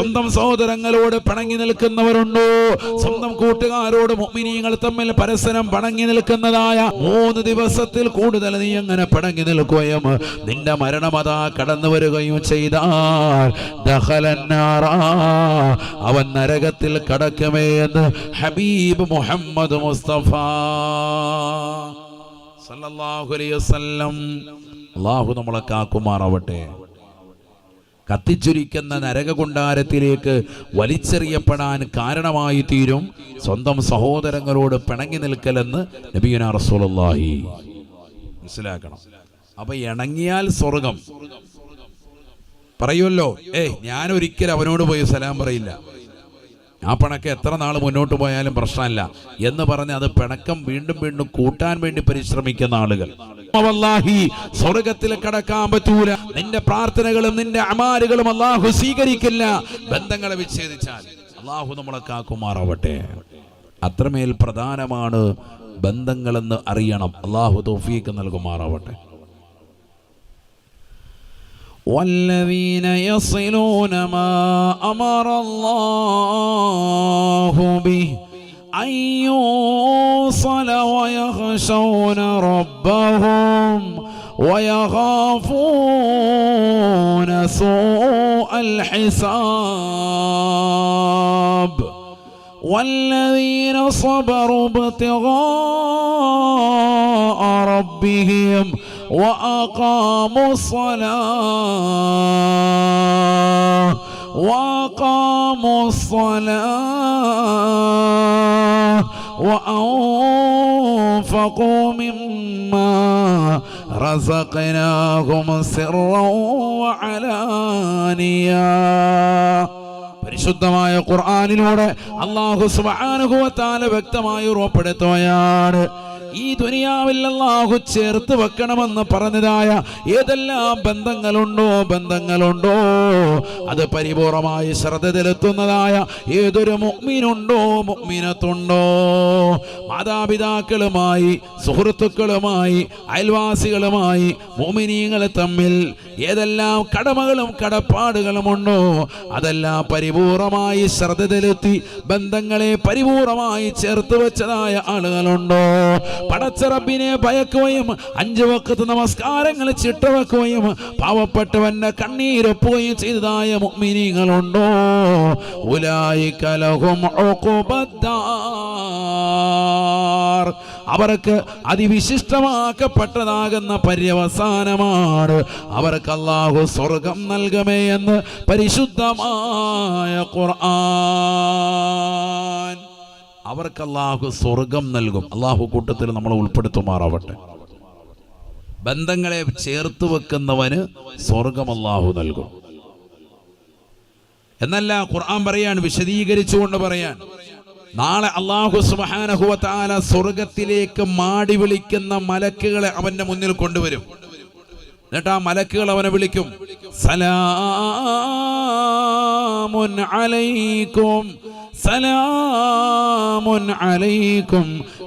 സ്വന്തം സഹോദരങ്ങളോട് പണങ്ങി നിൽക്കുന്നവരുണ്ടോ? സ്വന്തം കൂട്ടുകാരോട് മുഅ്മിനീങ്ങൾ തമ്മിൽ പരസ്പരം പണങ്ങി നിൽക്കുന്നതായ മൂന്ന് ദിവസത്തിൽ കൂടുതൽ നീ അങ്ങനെ പണങ്ങി നിൽക്കുകയും നിന്റെ മരണമതാ കടന്നു വരികയും ചെയ്താൽ. അവൻ നരകത്തിൽ കടക്കുമേ എന്ന് ഹബീബ് മുഹമ്മദ് മുസ്തഫ സല്ലല്ലാഹു അലൈഹി വസല്ലം. അള്ളാഹു നമ്മളെ കാക്കുമാറാവട്ടെ. കത്തിച്ചൊരിക്കുന്ന നരകകുണ്ടാരത്തിലേക്ക് വലിച്ചെറിയപ്പെടാൻ കാരണമായി തീരും. സ്വന്തം സഹോദരങ്ങളോട് പിണങ്ങി നിൽക്കലെന്ന് നബീന റസൂലി മനസ്സിലാക്കണം. അപ്പൊ ഇണങ്ങിയാൽ സ്വർഗം. പറയുമല്ലോ ഏയ് ഞാൻ ഒരിക്കലും അവനോട് പോയി സലാം പറയില്ല. ആ പണക്ക് എത്ര നാൾ മുന്നോട്ട് പോയാലും പ്രശ്നമല്ല. എന്ന് പറഞ്ഞ് അത് പിണക്കം വീണ്ടും വീണ്ടും കൂട്ടാൻ വേണ്ടി പരിശ്രമിക്കുന്ന ആളുകൾ. സ്വർഗത്തിൽ കടക്കാൻ പറ്റൂല. നിന്റെ പ്രാർത്ഥനകളും നിന്റെ അമാരുകളും അള്ളാഹു സ്വീകരിക്കില്ല. ബന്ധങ്ങളെ വിച്ഛേദിച്ചാൽ അള്ളാഹു നമ്മളെ കാക്കുമാറാവട്ടെ. അത്രമേൽ പ്രധാനമാണ് ബന്ധങ്ങളെന്ന് അറിയണം. അള്ളാഹു തോഫീക്ക് നൽകുമാറാവട്ടെ. والذين يصلون ما أمر الله به أن يوصل ويخشون ربهم ويخافون سوء الحساب والذين صبروا ابتغاء ربهم وأقاموا الصلاة وأقاموا الصلاة وأنفقوا مما رزقناهم سرا وعلانية പരിശുദ്ധമായ ഖുർആാനിലൂടെ അള്ളാഹു സുബാനുഭവത്താല വ്യക്തമായി ഉറപ്പെടുത്തുകയാണ് ഈ ദുനിയാവിൽ അള്ളാഹു ചേർത്ത് വെക്കണമെന്ന് പറഞ്ഞതായ ഏതെല്ലാം ബന്ധങ്ങളുണ്ടോ ബന്ധങ്ങളുണ്ടോ? അത് പരിപൂർണമായി ശ്രദ്ധ ചെലുത്തുന്നതായ ഏതൊരു മുഗ്മിനുണ്ടോ മുഗ്മിനത്തുണ്ടോ മാതാപിതാക്കളുമായി സുഹൃത്തുക്കളുമായി അയൽവാസികളുമായി മോമിനീങ്ങൾ തമ്മിൽ ഏതെല്ലാം കടമകളും കടപ്പാടുകളുമുണ്ടോ അതെല്ലാം പരിപൂർണമായി ശ്രദ്ധ ചെലുത്തി ബന്ധങ്ങളെ പരിപൂർണമായി ചേർത്ത് വെച്ചതായ ആളുകളുണ്ടോ? പടച്ചറബിനെ ഭയക്കുകയും അഞ്ചു വക്കത്ത് നമസ്കാരങ്ങൾ ചിട്ടവെക്കുകയും പാവപ്പെട്ടവന്റെ കണ്ണീരൊപ്പുകയും ചെയ്തതായ മുഅ്മിനീങ്ങളുണ്ടോ ഉലായിക്കലഹും കലഹും അവർക്ക് അതിവിശിഷ്ടമാക്കപ്പെട്ടതാകുന്ന പര്യവസാനമാണ്. അവർക്ക് അള്ളാഹു സ്വർഗം നൽകമേ എന്ന് പരിശുദ്ധമായ ഖുർആൻ അവർക്ക് അള്ളാഹു സ്വർഗം നൽകും. അള്ളാഹു കൂട്ടത്തിൽ നമ്മളെ ഉൾപ്പെടുത്തുമാറാവട്ടെ. ബന്ധങ്ങളെ ചേർത്ത് വെക്കുന്നവന് സ്വർഗം അള്ളാഹു നൽകും. എന്നല്ല ഖുർആൻ പറയാൻ വിശദീകരിച്ചുകൊണ്ട് പറയാൻ. നാളെ അള്ളാഹു സുബാനഹുവത്താല സ്വർഗത്തിലേക്ക് മാടി വിളിക്കുന്ന മലക്കുകളെ അവന്റെ മുന്നിൽ കൊണ്ടുവരും. എന്നിട്ട് ആ മലക്കുകൾ അവനെ വിളിക്കും. സലാമുൻ അലൈക്കും സലാമുൻ അലൈക്കും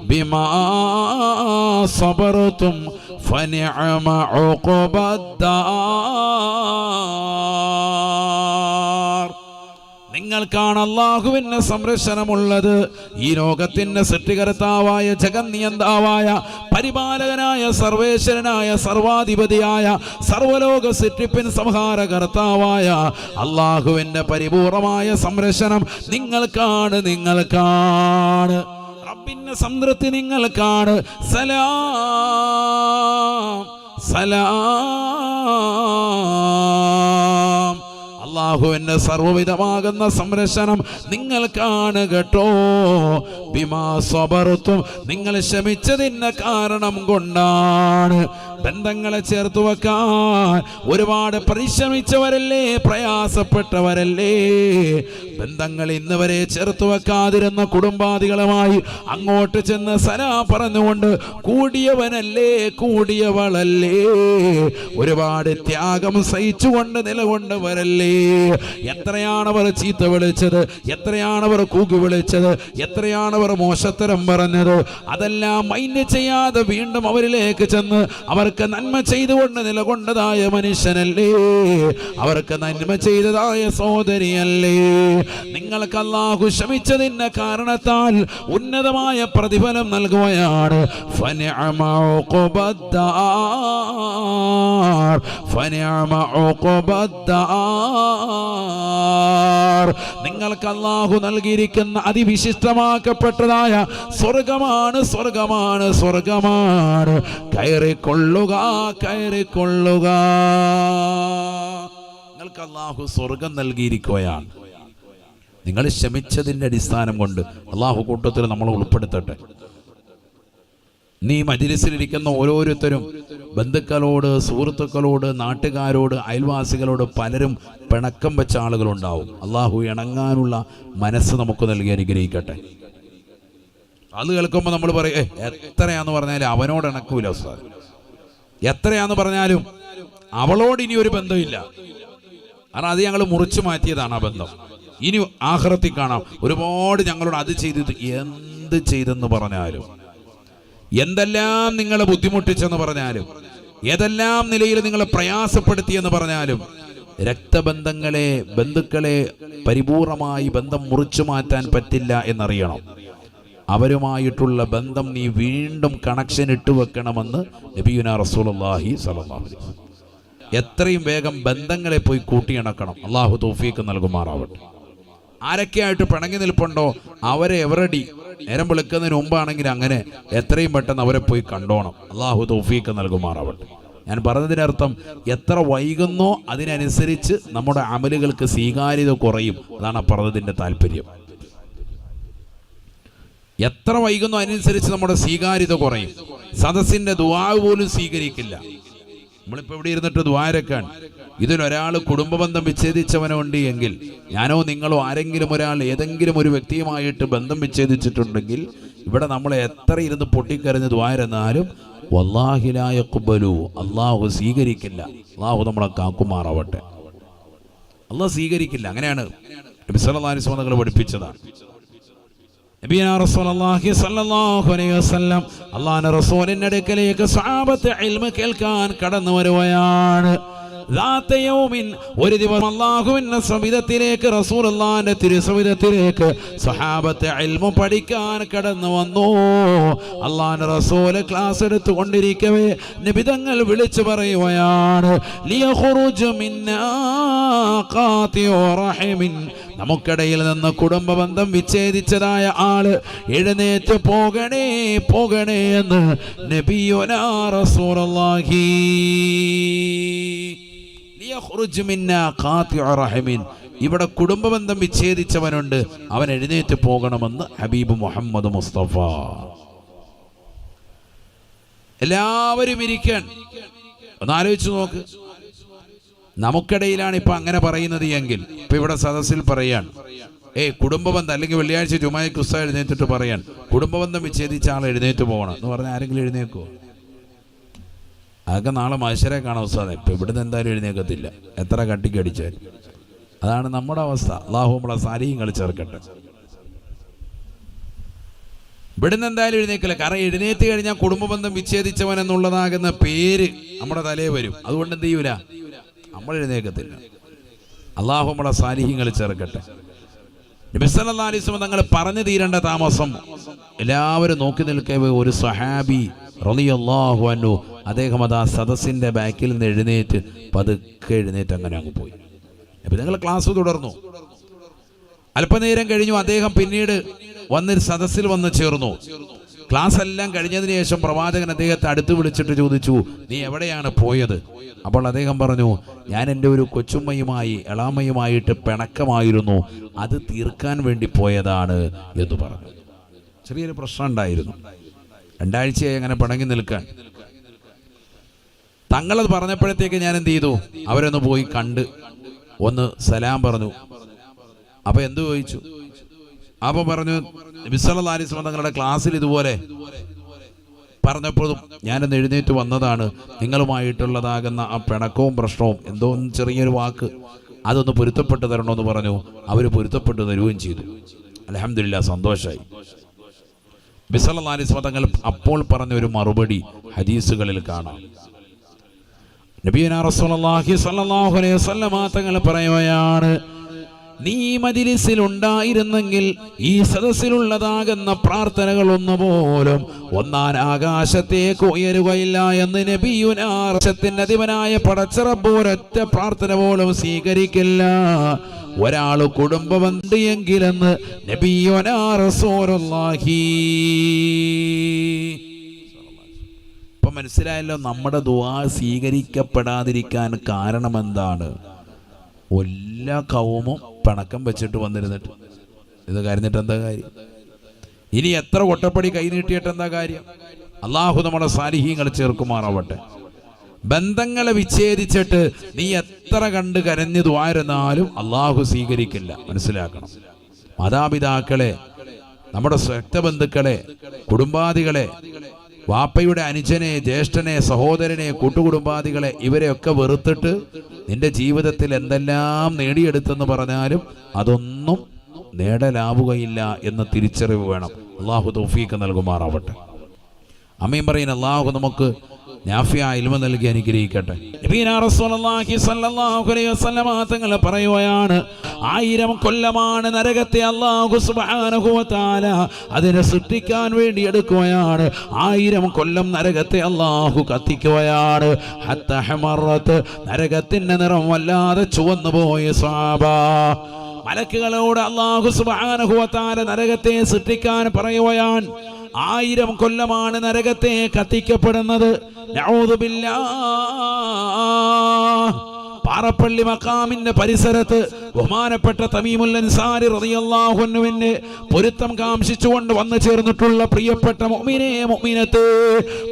ബിമാ സബറത്തും ഫനിഅമ ഉഖബദ്ദാർ നിങ്ങൾക്കാണ് അള്ളാഹുവിന് സംരക്ഷണമുള്ളത്. ഈ ലോകത്തിന്റെ സൃഷ്ടികർത്താവായ ജഗന്നിയന്താവായ പരിപാലകനായ സർവേശ്വരനായ സർവാധിപതിയായ സർവലോക സൃഷ്ടിപ്പിൻ സംഹാരകർത്താവായ അള്ളാഹുവിന്റെ പരിപൂർണമായ സംരക്ഷണം നിങ്ങൾക്കാണ് നിങ്ങൾക്കാണ്. റബ്ബിന്റെ സംതൃപ്തി നിങ്ങൾക്കാണ്. സലാം സലാം. അള്ളാഹുവിന്റെ സർവവിധമാകുന്ന സംരക്ഷണം നിങ്ങൾ കേട്ടോ. ബിമാ സ്വബർത്തും നിങ്ങൾ ക്ഷമിച്ചതിന് കാരണം കൊണ്ടാണ് ബന്ധങ്ങളെ ചേർത്ത് വെക്കാൻ. ഒരുപാട് പരിശ്രമിച്ചവരല്ലേ പ്രയാസപ്പെട്ടവരല്ലേ? ബന്ധങ്ങൾ ഇന്ന് വരെ ചേർത്ത് വെക്കാതിരുന്ന കുടുംബാദികളുമായി അങ്ങോട്ട് ചെന്ന് സലാ പറഞ്ഞുകൊണ്ട് കൂടിയവനല്ലേ കൂടിയവളല്ലേ? ഒരുപാട് ത്യാഗം സഹിച്ചുകൊണ്ട് നിലകൊണ്ടവരല്ലേ? എത്രയാണ് അവർ ചീത്ത വിളിച്ചത്? എത്രയാണ് അവർ കൂക്കി വിളിച്ചത്? എത്രയാണ് അവർ മോശത്തരം പറഞ്ഞത്? അതെല്ലാം മൈൻഡ് ചെയ്യാതെ വീണ്ടും അവരിലേക്ക് ചെന്ന് അവർക്ക് നന്മ ചെയ്തുകൊണ്ട് നിലകൊണ്ടതായ മനുഷ്യനല്ലേ? അവർക്ക് നന്മ ചെയ്തതായ സഹോദരിയല്ലേ? നിങ്ങൾക്ക് അല്ലാഹു ക്ഷമിച്ചതിന്റെ കാരണത്താൽ ഉന്നതമായ പ്രതിഫലം നൽകുകയാണ്. ഫനിഅമ നിങ്ങൾക്ക് അള്ളാഹു നൽകിയിരിക്കുന്ന അതിവിശിഷ്ടമാക്കപ്പെട്ടതായ സ്വർഗമാണ് സ്വർഗമാണ് സ്വർഗമാണ്. കയറിക്കൊള്ളുക കയറിക്കൊള്ളുക. നിങ്ങൾക്ക് അള്ളാഹു സ്വർഗം നൽകിയിരിക്കുകയാണ്. നിങ്ങൾ ശ്രമിച്ചതിന്റെ അടിസ്ഥാനം കൊണ്ട് അള്ളാഹു കൂട്ടത്തിൽ നമ്മളെ ഉൾപ്പെടുത്തട്ടെ. നീ മജിലിസിലിരിക്കുന്ന ഓരോരുത്തരും ബന്ധുക്കളോട് സുഹൃത്തുക്കളോട് നാട്ടുകാരോട് അയൽവാസികളോട് പലരും പിണക്കം വെച്ച ആളുകളുണ്ടാവും. അള്ളാഹു ഇണങ്ങാനുള്ള മനസ്സ് നമുക്ക് നൽകി അനുഗ്രഹിക്കട്ടെ. അത് കേൾക്കുമ്പോൾ നമ്മൾ പറയും "ഏ, എത്രയാന്ന് പറഞ്ഞാൽ അവനോട് ഇണക്കൂല സാർ എത്രയാന്ന് പറഞ്ഞാലും അവളോട് ഇനി ഒരു ബന്ധമില്ല. കാരണം അത് ഞങ്ങൾ മുറിച്ചു മാറ്റിയതാണ് ആ ബന്ധം. ഇനി ആഹ്റത്തിൽ കാണാം. ഒരുപാട് ഞങ്ങളോട് അത് ചെയ്തത് എന്ത് ചെയ്തെന്ന് പറഞ്ഞാലും എന്തെല്ലാം നിങ്ങളെ ബുദ്ധിമുട്ടിച്ചെന്ന് പറഞ്ഞാലും ഏതെല്ലാം നിലയിൽ നിങ്ങളെ പ്രയാസപ്പെടുത്തിയെന്ന് പറഞ്ഞാലും രക്തബന്ധങ്ങളെ ബന്ധുക്കളെ പരിപൂർണമായി ബന്ധം മുറിച്ചു മാറ്റാൻ പറ്റില്ല എന്നറിയണം. അവരുമായിട്ടുള്ള ബന്ധം നീ വീണ്ടും കണക്ഷൻ ഇട്ടുവെക്കണമെന്ന് നബിയുന റസൂലുള്ളാഹി സലഹി. എത്രയും വേഗം ബന്ധങ്ങളെ പോയി കൂട്ടിയിണക്കണം. അള്ളാഹു തൗഫീക്ക് നൽകുമാറാവട്ടെ. ആരൊക്കെയായിട്ട് പിണങ്ങി നിൽപ്പുണ്ടോ അവരെ എവറടി? നേരം വിളിക്കുന്നതിന് മുമ്പാണെങ്കിൽ അങ്ങനെ എത്രയും പെട്ടെന്ന് അവരെ പോയി കണ്ടോണം. അള്ളാഹു തൗഫീക്ക് നൽകുമാറാവട്ടെ. ഞാൻ പറഞ്ഞതിനർത്ഥം എത്ര വൈകുന്നോ അതിനനുസരിച്ച് നമ്മുടെ അമലുകൾക്ക് സ്വീകാര്യത കുറയും. അതാണ് പറഞ്ഞതിന്റെ താല്പര്യം. എത്ര വൈകുന്നോ അതിനനുസരിച്ച് നമ്മുടെ സ്വീകാര്യത കുറയും. സദസ്സിന്റെ ദുവാവ് പോലും സ്വീകരിക്കില്ല. നമ്മളിപ്പോ ഇവിടെ ഇരുന്നിട്ട് ദ്വാരക്കാൻ ഇതിലൊരാൾ കുടുംബബന്ധം വിച്ഛേദിച്ചവനുണ്ട് എങ്കിൽ ഞാനോ നിങ്ങളോ ആരെങ്കിലും ഒരാൾ ഏതെങ്കിലും ഒരു വ്യക്തിയുമായിട്ട് ബന്ധം വിച്ഛേദിച്ചിട്ടുണ്ടെങ്കിൽ ഇവിടെ നമ്മൾ എത്ര ഇരുന്ന് പൊട്ടിക്കരഞ്ഞ് ദ്വാരെന്നാലും വല്ലാഹിലായ കുബലു അള്ളാഹു സ്വീകരിക്കില്ല. അള്ളാഹു നമ്മളെ കാക്കുമാറാവട്ടെ. അള്ളാഹ് സ്വീകരിക്കില്ല. അങ്ങനെയാണ് അലൈഹി വസല്ലം പഠിപ്പിച്ചതാണ് നബിയ റസൂലിന്റെ അടുക്കലേക്ക് സാപത്ത് കേൾക്കാൻ കടന്നു വരുവയാണ് ഒരു ദിവസം അള്ളാഹുവിന്റെ സമിതത്തിലേക്ക് റസൂർ അള്ളാന്റെ തിരുസമിതത്തിലേക്ക് സഹാബത്തെ അൽമു പഠിക്കാൻ കടന്നു വന്നു. അള്ളാഹിന്റെ റസൂൽ ക്ലാസ് എടുത്തുകൊണ്ടിരിക്കവേ നിബിതങ്ങൾ വിളിച്ചു പറയുകയാണ് നമുക്കിടയിൽ നിന്ന് കുടുംബ ബന്ധം വിച്ഛേദിച്ചതായ ആൾ എഴുന്നേറ്റ് പോകണേ പോകണേ എന്ന് നബിയൊനാ റസൂലുള്ളാഹി. ഇവിടെ കുടുംബ ബന്ധം വിച്ഛേദിച്ചവനുണ്ട്. അവൻ എഴുന്നേറ്റ് പോകണമെന്ന് ഹബീബ് മുഹമ്മദ് മുസ്തഫ. എല്ലാവരും ഇരിക്കാൻ. ഒന്ന് ആലോചിച്ചു നോക്ക്. നമുക്കിടയിലാണ് ഇപ്പൊ അങ്ങനെ പറയുന്നത് എങ്കിൽ ഇപ്പൊ ഇവിടെ സദസ്സിൽ പറയാൻ ഏയ് കുടുംബബന്ധം അല്ലെങ്കിൽ വെള്ളിയാഴ്ച ജുമായ ക്രിസ്ത എഴുന്നേറ്റിട്ട് പറയാൻ കുടുംബബന്ധം വിച്ഛേദിച്ച ആൾ എഴുന്നേറ്റ് പോകണം എന്ന് പറഞ്ഞാൽ ആരെങ്കിലും എഴുന്നേക്കോ അതൊക്കെ നാളെ മനുഷ്യരെ കാണാൻ അവസ്ഥ ഇപ്പം ഇവിടുന്ന് എന്തായാലും എഴുന്നേക്കത്തില്ല എത്ര കട്ടിക്ക് അടിച്ചാൽ അതാണ് നമ്മുടെ അവസ്ഥ. അള്ളാഹു നമ്മളെ സാരിയും കളിച്ചേർക്കട്ടെ ഇവിടുന്ന് എന്തായാലും എഴുന്നേക്കില്ല കാരണം എഴുന്നേറ്റ് കഴിഞ്ഞാൽ കുടുംബബന്ധം വിച്ഛേദിച്ചവൻ എന്നുള്ളതാകുന്ന പേര് നമ്മുടെ തലേ വരും. അതുകൊണ്ട് എന്ത് ചെയ്യൂല? നമ്മൾ എഴുന്നേക്കത്തില്ല അള്ളാഹു നമ്മളെ സാലിഹ്യങ്ങൾ ചേർക്കട്ടെ നബിസല്ലാസ്വം തങ്ങൾ പറഞ്ഞു തീരേണ്ട താമസം എല്ലാവരും നോക്കി നിൽക്കേ ഒരു സഹാബി റളിയല്ലാഹു അൻഹു അദ്ദേഹം അത് ആ സദസ്സിന്റെ ബാക്കിൽ നിന്ന് എഴുന്നേറ്റ് പതുക്കെ എഴുന്നേറ്റ് അങ്ങനെ അങ്ങ് പോയി. അപ്പം നിങ്ങൾ ക്ലാസ് തുടർന്നു. അല്പനേരം കഴിഞ്ഞു. അദ്ദേഹം പിന്നീട് വന്ന് സദസ്സിൽ വന്ന് ചേർന്നു. ക്ലാസ് എല്ലാം കഴിഞ്ഞതിന് ശേഷം പ്രവാചകൻ അദ്ദേഹത്തെ അടുത്ത് വിളിച്ചിട്ട് ചോദിച്ചു നീ എവിടെയാണ് പോയത്? അപ്പോൾ അദ്ദേഹം പറഞ്ഞു ഞാൻ എന്റെ ഒരു കൊച്ചുമ്മയുമായി എളാമ്മയുമായിട്ട് പിണക്കമായിരുന്നു. അത് തീർക്കാൻ വേണ്ടി പോയതാണ് എന്ന് പറഞ്ഞു. ചെറിയൊരു പ്രശ്നം ഉണ്ടായിരുന്നു. രണ്ടാഴ്ചയായി അങ്ങനെ പിണങ്ങി നിൽക്കാൻ. തങ്ങളത് പറഞ്ഞപ്പോഴത്തേക്ക് ഞാൻ എന്ത് ചെയ്തു? അവരൊന്ന് പോയി കണ്ട് ഒന്ന് സലാം പറഞ്ഞു. അപ്പൊ എന്തു ചോദിച്ചു? അപ്പൊ പറഞ്ഞു വിസലാലിസ്ലാം തങ്ങളുടെ ക്ലാസ്സിൽ ഇതുപോലെ പറഞ്ഞപ്പോഴും ഞാനൊന്ന് എഴുന്നേറ്റ് വന്നതാണ്. നിങ്ങളുമായിട്ടുള്ളതാകുന്ന ആ പിണക്കവും പ്രശ്നവും എന്തോ ചെറിയൊരു വാക്ക് അതൊന്ന് പൊരുത്തപ്പെട്ട് തരണമെന്ന് പറഞ്ഞു. അവർ പൊരുത്തപ്പെട്ട് തരുകയും ചെയ്തു. അലഹമില്ല സന്തോഷമായി ബിസലാലിസ് തങ്ങൾ അപ്പോൾ പറഞ്ഞ ഒരു മറുപടി ഹദീസുകളിൽ കാണാം. നബീന പറയുകയാണ് നീ ഈ മജിലിസിൽ ഉണ്ടായിരുന്നെങ്കിൽ ഈ സദസ്സിലുള്ളതാകുന്ന പ്രാർത്ഥനകൾ ഒന്നുപോലും ഒന്നാൻ ആകാശത്തേക്ക് ഉയരുകയില്ല എന്ന് നബിയുനാർഷത്തിന്റെ അധിപനായ പടച്ചറബ് ഒരൊറ്റ പ്രാർത്ഥന പോലും സ്വീകരിക്കില്ല. ഒരാൾ കുടുംബമുണ്ട് എങ്കിലെന്ന് നബിയുനാ റസൂലുള്ളാഹി ഇപ്പൊ മനസ്സിലായല്ലോ നമ്മുടെ ദുവാ സ്വീകരിക്കപ്പെടാതിരിക്കാൻ കാരണം എന്താണ് എല്ലാ കൗമും പണക്കം വെച്ചിട്ട് വന്നിരുന്നിട്ട്. ഇത് കരഞ്ഞിട്ട് എന്താ കാര്യം? ഇനി എത്ര ഒട്ടപ്പടി കൈനീട്ടിയിട്ട് എന്താ കാര്യം? അള്ളാഹു നമ്മുടെ സാലിഹ്യങ്ങൾ ചേർക്കുമാറാവട്ടെ. ബന്ധങ്ങളെ വിച്ഛേദിച്ചിട്ട് നീ എത്ര കണ്ട് കരഞ്ഞു ദ്വാരുന്നാലും അള്ളാഹു സ്വീകരിക്കില്ല. മനസ്സിലാക്കണം. മാതാപിതാക്കളെ നമ്മുടെ രക്തബന്ധുക്കളെ കുടുംബാദികളെ വാപ്പയുടെ അനുജനെ ജ്യേഷ്ഠനെ സഹോദരനെ കൂട്ടുകുടുംബാദികളെ ഇവരെയൊക്കെ വെറുത്തിട്ട് നിന്റെ ജീവിതത്തിൽ എന്തെല്ലാം നേടിയെടുത്തെന്ന് പറഞ്ഞാലും അതൊന്നും നേടലാവുകയില്ല എന്ന തിരിച്ചറിവ് വേണം. അള്ളാഹു തൗഫീക്ക് നൽകുമാറാവട്ടെ. അമ്മയും പറയുന്ന അള്ളാഹു നമുക്ക് നാഫിയ ഇൽമ നൽകി അനുഗ്രഹിക്കട്ടെ. തങ്ങൾ പറയുകയാണ് ആയിരം കൊല്ലമാണ് നരകത്തെ സുബ്ഹാനഹു വ അതിനെ സൃഷ്ടിക്കാൻ വേണ്ടി എടുക്കുകയാണ്. ആയിരം കൊല്ലം നരകത്തെ അല്ലാഹു കത്തിക്കുകയാണ്. നരകത്തിന്റെ നിറം വല്ലാതെ ചുവന്നു പോയി സ്വാബ മലക്കുകളോട് അള്ളാഹു വ നരകത്തെ സൃഷ്ടിക്കാൻ പറയുകയാണ് ആയിരം കൊല്ലമാണ് നരകത്തെ കത്തിക്കപ്പെടുന്നത് നഊദുബില്ലാ. പാറപ്പള്ളി മക്കാമിന്റെ പരിസരത്ത് ബഹുമാനപ്പെട്ട തമീമുൽ അൻസാരി റളിയല്ലാഹു അൻഹുവിന്റെ പൊരുത്തം കാംക്ഷിച്ചുകൊണ്ട് വന്നു ചേർന്നിട്ടുള്ള പ്രിയപ്പെട്ട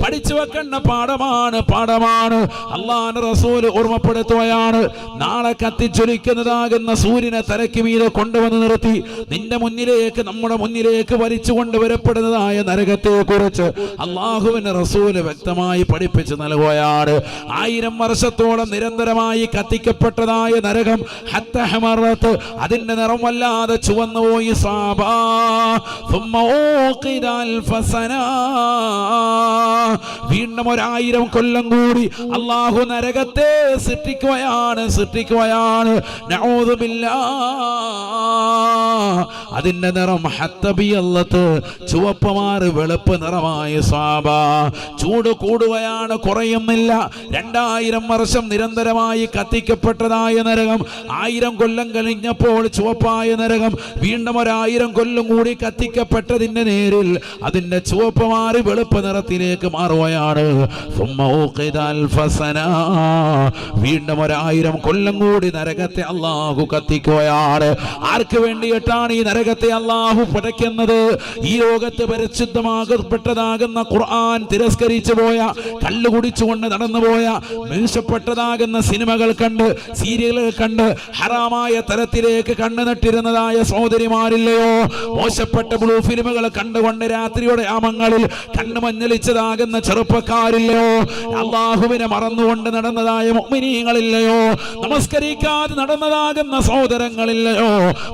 പഠിച്ചു വെക്കേണ്ട പാഠമാണ് പാഠമാണ്. അള്ളാഹുവിന്റെ റസൂൽ ഓർമ്മപ്പെടുത്തുകയാണ് നാളെ കത്തിച്ചൊലിക്കുന്നതാകുന്ന സൂര്യനെ തലയ്ക്ക് മീതെ കൊണ്ടുവന്ന് നിർത്തി നിന്റെ മുന്നിലേക്ക് നമ്മുടെ മുന്നിലേക്ക് വലിച്ചു കൊണ്ടുവരപ്പെടുന്നതായ നരകത്തെ കുറിച്ച് അള്ളാഹുവിന്റെ റസൂൽ വ്യക്തമായി പഠിപ്പിച്ചു നൽകുകയാണ്. ആയിരം വർഷത്തോളം നിരന്തരമായി കത്തിക്കപ്പെട്ടതായ നരകം ഹത്തഹമറത്ത് അതിന്റെ നിറം വല്ലാതെ ചുവന്നു വീണ്ടും ഒരായിരം കൊല്ലം കൂടി അള്ളാഹു നരകത്തെ സൃഷ്ടിക്കുകയാണ് സൃഷ്ടിക്കുകയാണ്. അതിന്റെ നിറം ഹത്തബിയല്ലത്ത് ചുവപ്പമാറി വെളുപ്പ് നിറമായി സാബ. ചൂട് കൂടുകയാണ് കുറയുന്നില്ല. രണ്ടായിരം വർഷം നിരന്തരമായി കത്തി പ്രവർത്തിക്കപ്പെട്ടതായ നരകം. ആയിരം കൊല്ലം കഴിഞ്ഞപ്പോൾ ചുവപ്പായ നരകം വീണ്ടും ഒരായിരം കൊല്ലം കൂടി കത്തിക്കപ്പെട്ടതിന്റെ നേരിൽ അതിന്റെ ചുവപ്പ് മാറി വെളുപ്പ് നിറത്തിലേക്ക് മാറുകയാണ്. വീണ്ടും ഒരായിരം കൊല്ലം കൂടി നരകത്തെ അള്ളാഹു കത്തിക്കുകയാണ്. ആർക്ക് വേണ്ടിയിട്ടാണ് ഈ നരകത്തെ അള്ളാഹു പടയ്ക്കുന്നത് ഈ ലോകത്ത് പരിശുദ്ധമാകപ്പെട്ടതാകുന്ന ഖുർആൻ തിരസ്കരിച്ചു പോയ കല്ലുകുടിച്ചുകൊണ്ട് നടന്നുപോയ മീശപ്പെട്ടതാകുന്ന സിനിമകൾ കണ്ട് സീരിയലുകൾ കണ്ട് ഹറാമായ തരത്തിലേക്ക് കണ്ണു നട്ടിരുന്നതായ സഹോദരിമാരില്ലയോ? മോശപ്പെട്ട ബ്ലൂ ഫിലിമുകൾ കണ്ടുകൊണ്ട് രാത്രിയുടെ ആമങ്ങളിൽ കണ്ണു മഞ്ഞളിച്ചതാകുന്ന ചെറുപ്പക്കാരില്ലയോ? അള്ളാഹുവിനെ മറന്നുകൊണ്ട് നടന്നതായ മുഅ്മിനീങ്ങളില്ലയോ? നമസ്കരിക്കാതെ നടന്നതാകുന്ന സഹോദരങ്ങളില്ലയോ?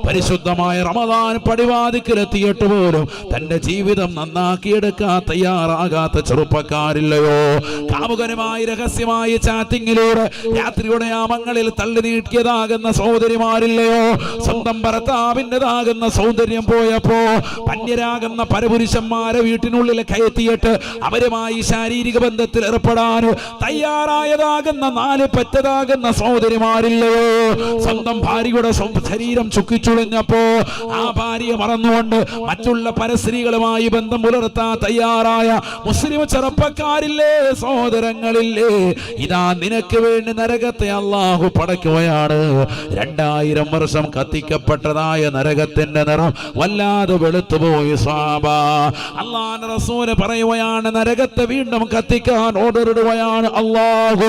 പരിശുദ്ധമായ റമദാൻ പടിവാതിക്കലെത്തിയിട്ട് പോലും തന്റെ ജീവിതം നന്നാക്കിയെടുക്കാൻ തയ്യാറാകാത്ത ചെറുപ്പക്കാരില്ലയോ? കാമുകനുമായി രഹസ്യമായി ചാറ്റിങ്ങിലൂടെ രാത്രിയുടെ യാമങ്ങളിൽ തള്ളി നീട്ടിയതാകുന്ന സഹോദരിമാരില്ലയോ? സ്വന്തം ഭർത്താവിന്റെതാകുന്ന സൗന്ദര്യം പോയപ്പോ പന്യരാകുന്ന പരപുരുഷന്മാരെ വീട്ടിനുള്ളിൽ കയറ്റിയിട്ട് അവരുമായി ശാരീരിക ബന്ധത്തിൽ ഏർപ്പെടാൻ തയ്യാറായതാകുന്ന നാല് പറ്റതാകുന്ന സഹോദരിമാരില്ലയോ? സ്വന്തം ഭാര്യയുടെ ശരീരം ചുക്കിച്ചുളിഞ്ഞപ്പോ ആ ഭാര്യയെ മറന്നുകൊണ്ട് മറ്റുള്ള പരസ്ത്രീകളുമായി ബന്ധം പുലർത്താൻ തയ്യാറായ മുസ്ലിം ചെറുപ്പക്കാരില്ലേ സഹോദരങ്ങളില്ലേ? ഇതാ നിനക്ക് വേണ്ടി നരകത്തെ അള്ളാഹു പടയ്ക്കുകയാണ്. രണ്ടായിരം വർഷം കത്തിക്കപ്പെട്ടതായ നരകത്തിന്റെ നിറം വല്ലാതെ വെളുത്തുപോയി സാബ. അള്ളാൻ റസൂൽ പറയുകയാണ് നരകത്തെ വീണ്ടും കത്തിക്കാൻ ഓർഡറിടുകയാണ് അള്ളാഹു.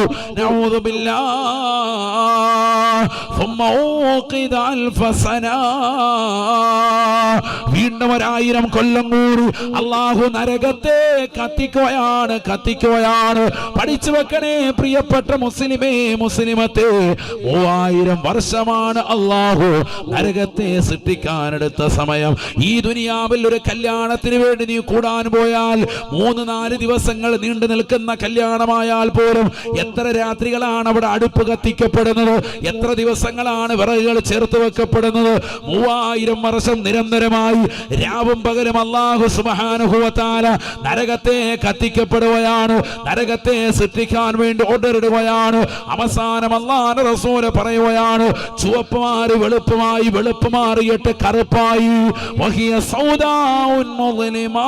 വീണ്ടും ഒരായിരം കൊല്ലം കൂടി അള്ളാഹു നരകത്തെ കത്തിക്കുകയാണ് കത്തിക്കുകയാണ്. പഠിച്ചു വെക്കണേ പ്രിയപ്പെട്ട മുസ്ലിമേ മുസ്ലിമ മുസ്ലിമത്തെ മൂവായിരം വർഷമാണ് അള്ളാഹു നരകത്തെ സൃഷ്ടിക്കാനെടുത്ത സമയം. ഈ ദുനിയാവിൽ ഒരു കല്യാണത്തിന് വേണ്ടി നീ കൂടാൻ പോയാൽ മൂന്ന് നാല് ദിവസങ്ങൾ നീണ്ടു നിൽക്കുന്ന കല്യാണമായാൽ പോലും എത്ര രാത്രികളാണ് അവിടെ അടുപ്പ് കത്തിക്കപ്പെടുന്നത്? എത്ര ദിവസങ്ങളാണ് വിറകുകൾ ചേർത്ത് വെക്കപ്പെടുന്നത്? മൂവായിരം വർഷം നിരന്തരമായി രാവും പകലും അള്ളാഹു സുമഹാനുഭവത്താല നരകത്തെ കത്തിക്കപ്പെടുകയാണ്. നരകത്തെ സൃഷ്ടിക്കാൻ വേണ്ടി ഓർഡർ ഇടുകയാണ് അവസാനം അള്ളാഹ് റസൂൽ പറയുകയാണ് ചുവപ്പ് വെളുപ്പ് വെളുപ്പമായി വെളുപ്പ് മാറിയിട്ട് കറുപ്പായി. വഹിയ സൗദാഉൻ മുസ്ലിമാ.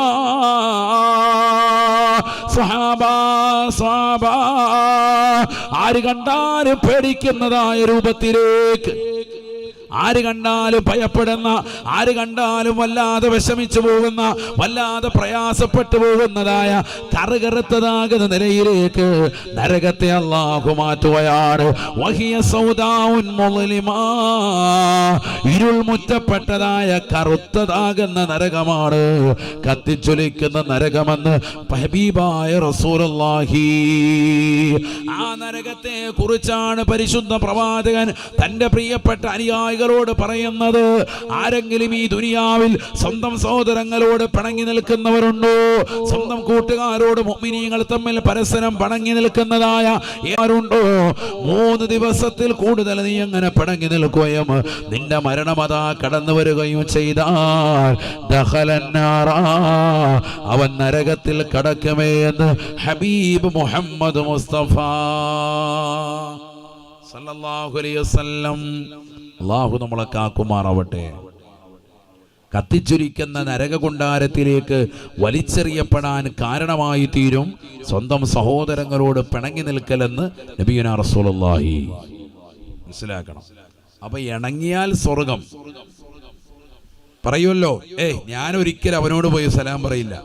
സ്വഹാബാ സ്വഹാബാ ആര് കണ്ടാലും പേടിക്കുന്നതായ രൂപത്തിലേക്ക്. ആര് കണ്ടാലും ഭയപ്പെടുന്ന ആര് കണ്ടാലും വല്ലാതെ വിഷമിച്ചു പോകുന്ന വല്ലാതെ പ്രയാസപ്പെട്ടു പോകുന്നതായ കറുകറുത്തതാകുന്ന നിലയിലേക്ക് നരകത്തെ അള്ളാഹു മാറ്റുകയാണ്. വഹിയ ഇരുൾ മുറ്റപ്പെട്ടതായ കറുത്തതാകുന്ന നരകമാണ് കത്തിച്ചൊലിക്കുന്ന നരകമെന്ന് ഹബീബായ റസൂലുള്ളാഹി. ആ നരകത്തെ കുറിച്ചാണ് പരിശുദ്ധ പ്രവാചകൻ തന്റെ പ്രിയപ്പെട്ട അനുയായികളോട് പറയുന്നത് ആരെങ്കിലും ഈ ദുനിയാവിൽ സ്വന്തം സഹോദരങ്ങളോട് പിണങ്ങി നിൽക്കുന്നവരുണ്ടോ സ്വന്തം കൂട്ടുകാരോട് മുഅ്മിനീങ്ങൾ തമ്മിൽ പരസ്പരം പിണങ്ങി നിൽക്കുന്നതായ ആരുണ്ടോ മൂന്ന് ദിവസത്തിൽ കൂടുതൽ നീ അങ്ങനെ പിണങ്ങി നിൽക്കുകയും നിന്റെ മരണമതാ കടന്നു വരികയും ചെയ്താൽ. അവൻ നരകത്തിൽ കടക്കുമേ എന്ന് ഹബീബ് മുഹമ്മദ് മുസ്തഫ സല്ലല്ലാഹു അലൈഹി വസല്ലം അള്ളാഹു നമ്മളെ കാക്കുമാറാവട്ടെ. കത്തിച്ചൊരിക്കുന്ന നരകകുണ്ടാരത്തിലേക്ക് വലിച്ചെറിയപ്പെടാൻ കാരണമായി തീരും സ്വന്തം സഹോദരങ്ങളോട് പിണങ്ങി നിൽക്കലെന്ന് നബിയുന റസൂലുള്ളാഹി. മനസ്സിലാക്കണം. അപ്പൊ ഇണങ്ങിയാൽ സ്വർഗം. പറയുമല്ലോ ഏയ് ഞാൻ ഒരിക്കലും അവനോട് പോയി സലാം പറയില്ല.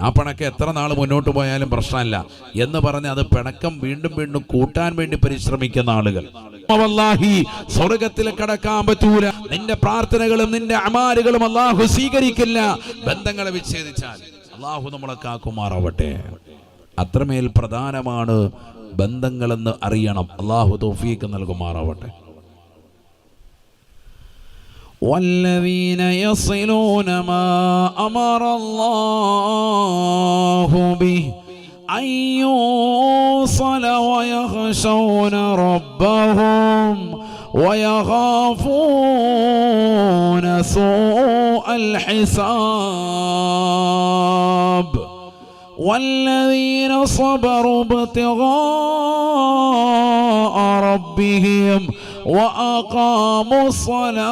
ആ പിണക്കം എത്ര നാൾ മുന്നോട്ട് പോയാലും പ്രശ്നമല്ല എന്ന് പറഞ്ഞ് അത് പിണക്കം വീണ്ടും വീണ്ടും കൂട്ടാൻ വേണ്ടി പരിശ്രമിക്കുന്ന ആളുകൾ. വല്ലാഹി സ്വർഗത്തിൽ കടക്കാൻ പറ്റൂല നിന്റെ പ്രാർത്ഥനകളും നിന്റെ അമാലുകളും അള്ളാഹു സ്വീകരിക്കില്ല ബന്ധങ്ങളെ വിച്ഛേദിച്ചാൽ അള്ളാഹു നമ്മളെ കാക്കുമാറാവട്ടെ അത്രമേൽ പ്രധാനമാണ് ബന്ധങ്ങളെന്ന് അറിയണം അള്ളാഹു തൗഫീക്ക് നൽകുമാറാവട്ടെ والذين يصلون ما امر الله به ان يوصل ويخشون ربهم ويخافون سوء الحساب والذين صبروا ابتغاء ربهم وأقاموا الصلاة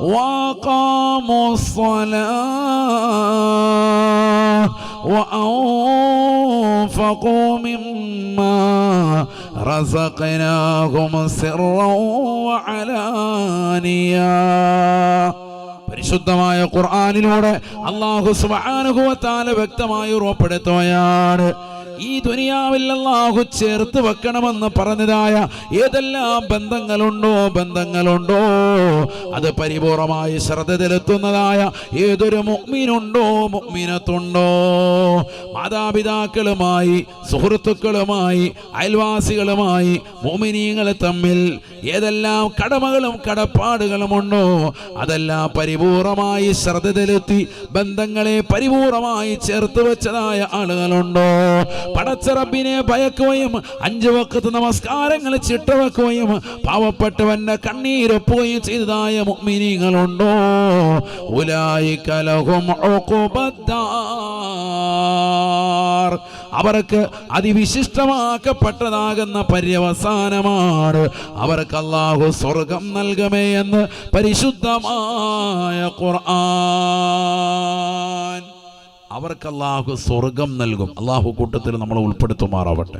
وأقاموا الصلاة وأنفقوا مما رزقناهم سرا وعلانيا പരിശുദ്ധമായ ഖുർആാനിലൂടെ അള്ളാഹു സുബാനുഭവത്താല വ്യക്തമായി ഉറപ്പെടുത്തുകയാണ് ഈ ദുനിയാവിൽ അള്ളാഹു ചേർത്ത് വെക്കണമെന്ന് പറഞ്ഞതായ ഏതെല്ലാം ബന്ധങ്ങളുണ്ടോ ബന്ധങ്ങളുണ്ടോ? അത് പരിപൂർണമായി ശ്രദ്ധ ചെലുത്തുന്നതായ ഏതൊരു മുഗ്മിനുണ്ടോ മുഗ്മിനത്തുണ്ടോ മാതാപിതാക്കളുമായി സുഹൃത്തുക്കളുമായി അയൽവാസികളുമായി മോമിനീങ്ങൾ തമ്മിൽ ഏതെല്ലാം കടമകളും കടപ്പാടുകളും ഉണ്ടോ? അതെല്ലാം പരിപൂർണമായി ശ്രദ്ധ ചെലുത്തി ബന്ധങ്ങളെ പരിപൂർണമായി ചേർത്ത് വെച്ചതായ ആളുകളുണ്ടോ? പടച്ചറബിനെ ഭയക്കുകയും അഞ്ചു വക്കത്ത് നമസ്കാരങ്ങൾ ചിട്ടവെക്കുകയും പാവപ്പെട്ടവന്റെ കണ്ണീരൊപ്പുകയും ചെയ്തതായ മുഗ്മിനികളുണ്ടോ ഉലായി ലഹും ഉഖുബദ്ദാർ. അവർക്ക് അതിവിശിഷ്ടമാക്കപ്പെട്ടതാകുന്ന പര്യവസാനമാണ്. അവർക്ക് അള്ളാഹു സ്വർഗം നൽകമേ എന്ന് പരിശുദ്ധമായ ഖുർആൻ. അവർക്ക് അള്ളാഹു സ്വർഗം നൽകും. അള്ളാഹു കൂട്ടത്തിൽ നമ്മളെ ഉൾപ്പെടുത്തുമാറാവട്ടെ.